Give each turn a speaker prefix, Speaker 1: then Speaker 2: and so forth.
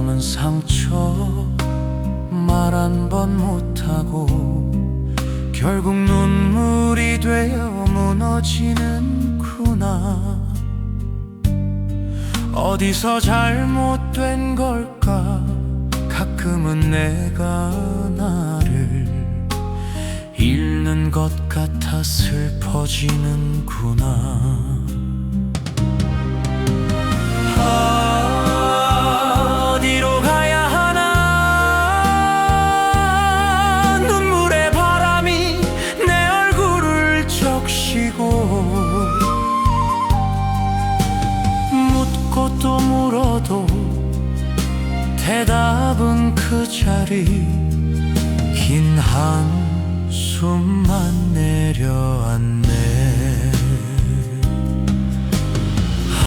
Speaker 1: 남은 상처 말 한 번 못하고 결국 눈물이 되어 무너지는구나. 어디서 잘못된 걸까? 가끔은 내가 나를 잃는 것 같아 슬퍼지는구나 적시고 묻고 또 물어도 대답은 그 자리 긴 한숨만 내려앉네